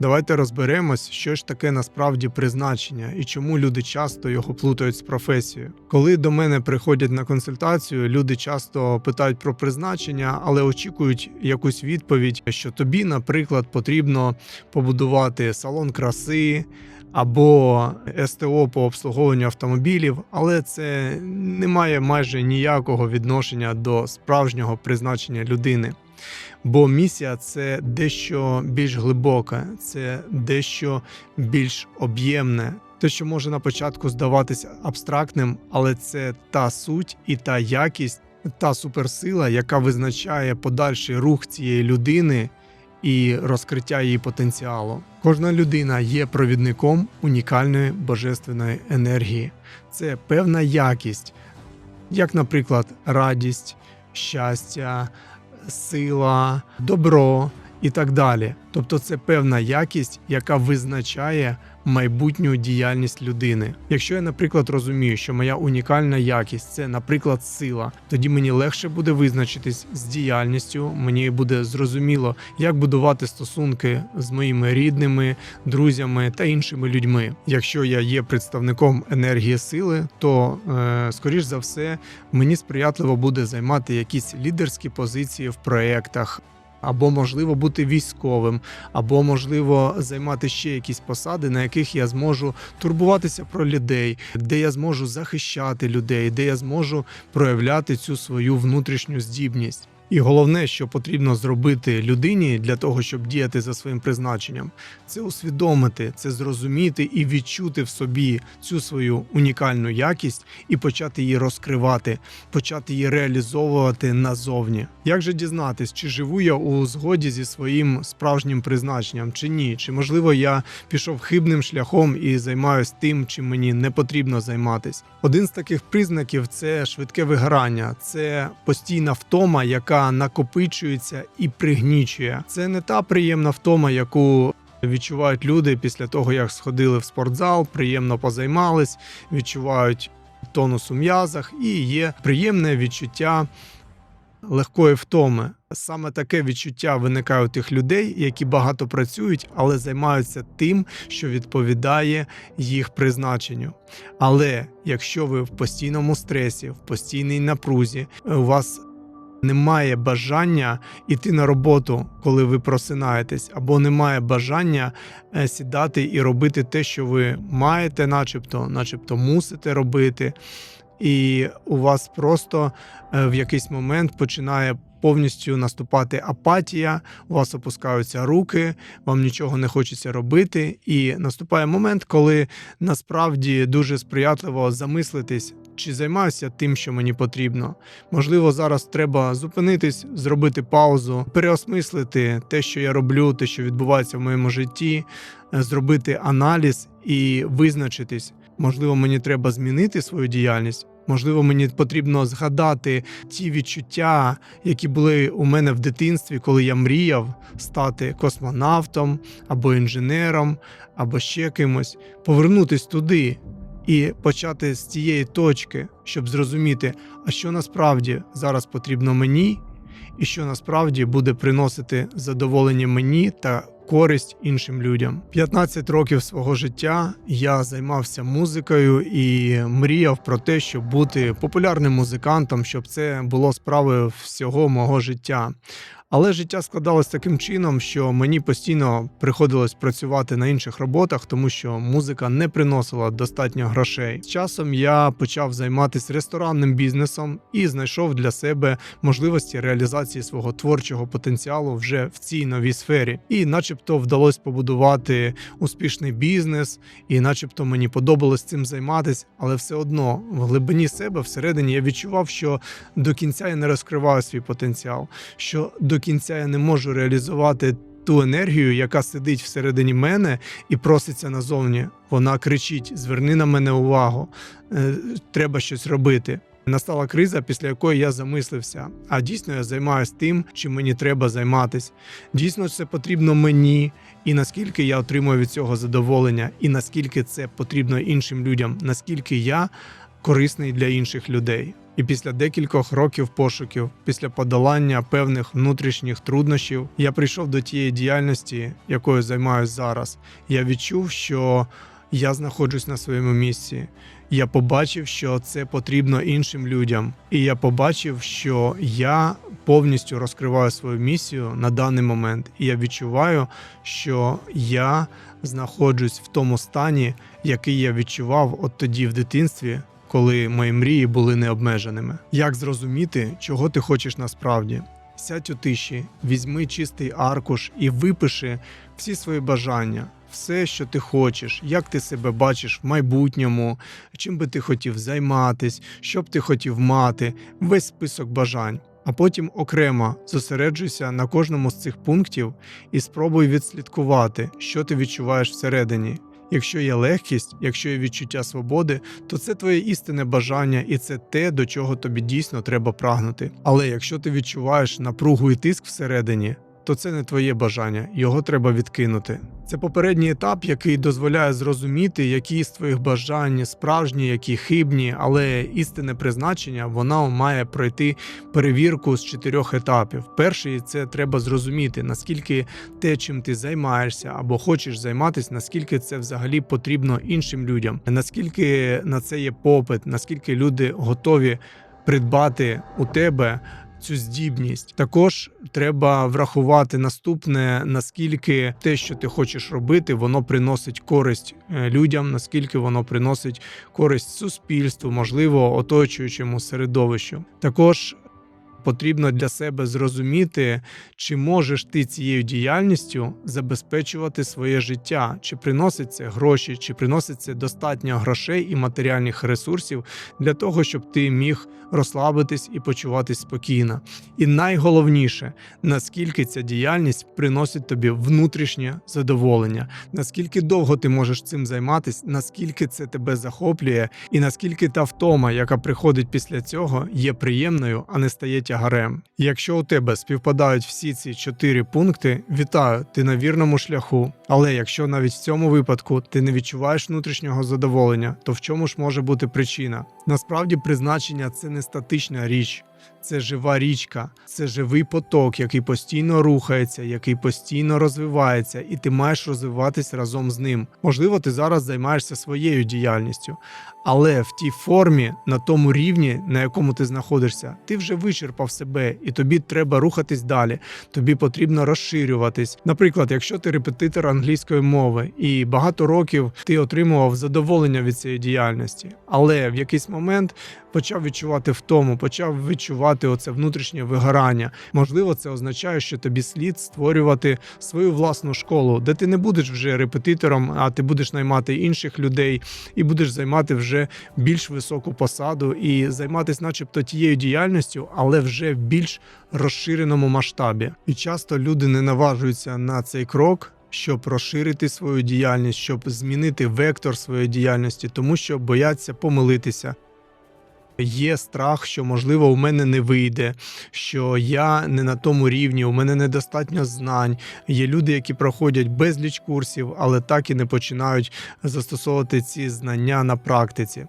Давайте розберемось, що ж таке насправді призначення і чому люди часто його плутають з професією. Коли до мене приходять на консультацію, люди часто питають про призначення, але очікують якусь відповідь, що тобі, наприклад, потрібно побудувати салон краси. Або СТО по обслуговуванню автомобілів, але це не має майже ніякого відношення до справжнього призначення людини. Бо місія це дещо більш глибоке, це дещо більш об'ємне. Те, що може на початку здаватися абстрактним, але це та суть і та якість, та суперсила, яка визначає подальший рух цієї людини і розкриття її потенціалу. Кожна людина є провідником унікальної божественної енергії. Це певна якість, як, наприклад, радість, щастя, сила, добро і так далі. Тобто, це певна якість, яка визначає майбутню діяльність людини. Якщо я, наприклад, розумію, що моя унікальна якість це, наприклад, сила, тоді мені легше буде визначитись з діяльністю. Мені буде зрозуміло, як будувати стосунки з моїми рідними, друзями та іншими людьми. Якщо я є представником енергії сили, то е, скоріш за все мені сприятливо буде займати якісь лідерські позиції в проєктах. Або можливо бути військовим, або можливо займати ще якісь посади, на яких я зможу турбуватися про людей, де я зможу захищати людей, де я зможу проявляти цю свою внутрішню здібність. І головне, що потрібно зробити людині для того, щоб діяти за своїм призначенням, це усвідомити, це зрозуміти і відчути в собі цю свою унікальну якість і почати її розкривати, почати її реалізовувати назовні. Як же дізнатись, чи живу я у згоді зі своїм справжнім призначенням, чи ні? Чи можливо я пішов хибним шляхом і займаюсь тим, чим мені не потрібно займатись? Один з таких признаків це швидке вигорання, це постійна втома, яка накопичується і пригнічує. Це не та приємна втома, яку відчувають люди після того, як сходили в спортзал, приємно позаймались, відчувають тонус у м'язах, і є приємне відчуття легкої втоми. Саме таке відчуття виникає у тих людей, які багато працюють, але займаються тим, що відповідає їх призначенню. Але якщо ви в постійному стресі, в постійній напрузі, у вас немає бажання йти на роботу, коли ви просинаєтесь, або немає бажання е, сідати і робити те, що ви маєте, начебто, начебто мусите робити. І у вас просто е, в якийсь момент починає повністю наступати апатія, у вас опускаються руки, вам нічого не хочеться робити. І наступає момент, коли насправді дуже сприятливо замислитись, чи займаюся тим, що мені потрібно. Можливо, зараз треба зупинитись, зробити паузу, переосмислити те, що я роблю, те, що відбувається в моєму житті, е, зробити аналіз і визначитись. Можливо, мені треба змінити свою діяльність. Можливо, мені потрібно згадати ті відчуття, які були у мене в дитинстві, коли я мріяв стати космонавтом або інженером, або ще кимось, повернутись туди і почати з цієї точки, щоб зрозуміти, а що насправді зараз потрібно мені, і що насправді буде приносити задоволення мені та користь іншим людям. 15 років свого життя я займався музикою і мріяв про те, щоб бути популярним музикантом, щоб це було справою всього мого життя. Але життя складалось таким чином, що мені постійно приходилось працювати на інших роботах, тому що музика не приносила достатньо грошей. З часом я почав займатися ресторанним бізнесом і знайшов для себе можливості реалізації свого творчого потенціалу вже в цій новій сфері. І, начебто, вдалося побудувати успішний бізнес, і, начебто, мені подобалось цим займатися, але все одно в глибині себе всередині я відчував, що до кінця я не розкриваю свій потенціал. що до кінця я не можу реалізувати ту енергію, яка сидить всередині мене і проситься назовні. Вона кричить: зверни на мене увагу, е, треба щось робити. Настала криза, після якої я замислився. А дійсно я займаюся тим, чим мені треба займатися. Дійсно, це потрібно мені, і наскільки я отримую від цього задоволення, і наскільки це потрібно іншим людям, наскільки я корисний для інших людей. І після декількох років пошуків, після подолання певних внутрішніх труднощів, я прийшов до тієї діяльності, якою займаюся зараз. Я відчув, що я знаходжусь на своєму місці. Я побачив, що це потрібно іншим людям, і я побачив, що я повністю розкриваю свою місію на даний момент. І я відчуваю, що я знаходжусь в тому стані, який я відчував от тоді в дитинстві, коли мої мрії були необмеженими. Як зрозуміти, чого ти хочеш насправді? Сядь у тиші, візьми чистий аркуш і випиши всі свої бажання, все, що ти хочеш, як ти себе бачиш в майбутньому, чим би ти хотів займатись, що б ти хотів мати, весь список бажань. А потім окремо зосереджуйся на кожному з цих пунктів і спробуй відслідкувати, що ти відчуваєш всередині. Якщо є легкість, якщо є відчуття свободи, то це твоє істинне бажання, і це те, до чого тобі дійсно треба прагнути. Але якщо ти відчуваєш напругу і тиск всередині, то це не твоє бажання, його треба відкинути. Це попередній етап, який дозволяє зрозуміти, які з твоїх бажань справжні, які хибні, але істинне призначення воно має пройти перевірку з чотирьох етапів. Перший це треба зрозуміти, наскільки те, чим ти займаєшся або хочеш займатися, наскільки це взагалі потрібно іншим людям, наскільки на це є попит, наскільки люди готові придбати у тебе цю здібність. Також треба врахувати наступне, наскільки те, що ти хочеш робити, воно приносить користь е, людям, наскільки воно приносить користь суспільству, можливо, оточуючому середовищу. Також потрібно для себе зрозуміти, чи можеш ти цією діяльністю забезпечувати своє життя, чи приносить це гроші, чи приносить це достатньо грошей і матеріальних ресурсів для того, щоб ти міг розслабитись і почуватись спокійно. І найголовніше, наскільки ця діяльність приносить тобі внутрішнє задоволення, наскільки довго ти можеш цим займатися, наскільки це тебе захоплює, і наскільки та втома, яка приходить після цього, є приємною, а не стає тягарем. Якщо у тебе співпадають всі ці чотири пункти, вітаю, ти на вірному шляху. Але якщо навіть в цьому випадку ти не відчуваєш внутрішнього задоволення, то в чому ж може бути причина? Насправді, призначення це не статична річ. Це жива річка, це живий поток, який постійно рухається, який постійно розвивається, і ти маєш розвиватись разом з ним. Можливо, ти зараз займаєшся своєю діяльністю, але в тій формі, на тому рівні, на якому ти знаходишся, ти вже вичерпав себе, і тобі треба рухатись далі. Тобі потрібно розширюватись. Наприклад, якщо ти репетитор англійської мови і багато років ти отримував задоволення від цієї діяльності, але в якийсь момент почав відчувати втому, почав відчувати оце внутрішнє вигорання. Можливо, це означає, що тобі слід створювати свою власну школу, де ти не будеш вже репетитором, а ти будеш наймати інших людей і будеш займати вже більш високу посаду і займатися, начебто, тією діяльністю, але вже в більш розширеному масштабі. І часто люди не наважуються на цей крок. Щоб розширити свою діяльність, щоб змінити вектор своєї діяльності, тому що бояться помилитися, Є страх, що можливо у мене не вийде, що я не на тому рівні, у мене недостатньо знань. Є люди, які проходять безліч курсів, але так і не починають застосовувати ці знання на практиці.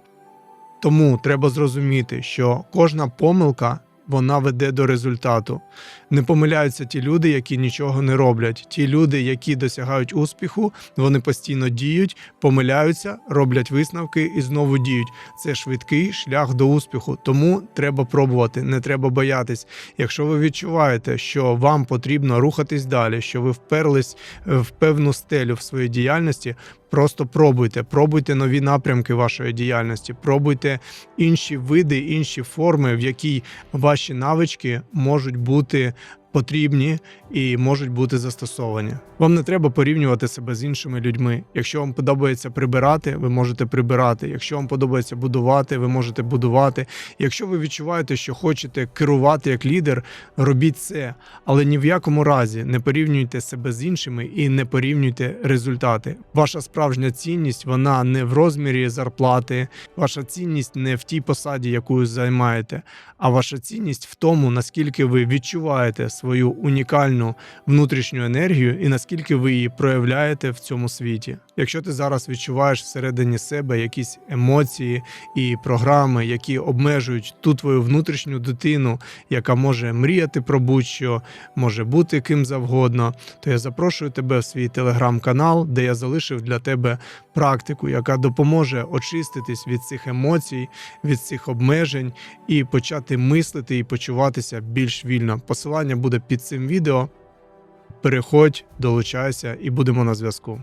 Тому треба зрозуміти, що кожна помилка вона веде до результату. Не помиляються ті люди, які нічого не роблять. Ті люди, які досягають успіху, вони постійно діють, помиляються, роблять висновки і знову діють. Це швидкий шлях до успіху. Тому треба пробувати, не треба боятись. Якщо ви відчуваєте, що вам потрібно рухатись далі, що ви вперлись в певну стелю в своїй діяльності. Просто пробуйте, пробуйте нові напрямки вашої діяльності, пробуйте інші види, інші форми, в якій ваші навички можуть бути потрібні і можуть бути застосовані. Вам не треба порівнювати себе з іншими людьми. Якщо вам подобається прибирати, ви можете прибирати. Якщо вам подобається будувати, ви можете будувати. Якщо ви відчуваєте, що хочете керувати як лідер, робіть це, але ні в якому разі не порівнюйте себе з іншими і не порівнюйте результати. Ваша справжня цінність вона не в розмірі зарплати, ваша цінність не в тій посаді, яку займаєте, а ваша цінність в тому, наскільки ви відчуваєте свою унікальну внутрішню енергію і наскільки ви її проявляєте в цьому світі. Якщо ти зараз відчуваєш всередині себе якісь емоції і програми, які обмежують ту твою внутрішню дитину, яка може мріяти про будь-що, може бути ким завгодно, то я запрошую тебе в свій телеграм-канал, де я залишив для тебе практику, яка допоможе очиститись від цих емоцій, від цих обмежень і почати мислити і почуватися більш вільно. Посилання буде під цим відео. Переходь, долучайся і будемо на зв'язку.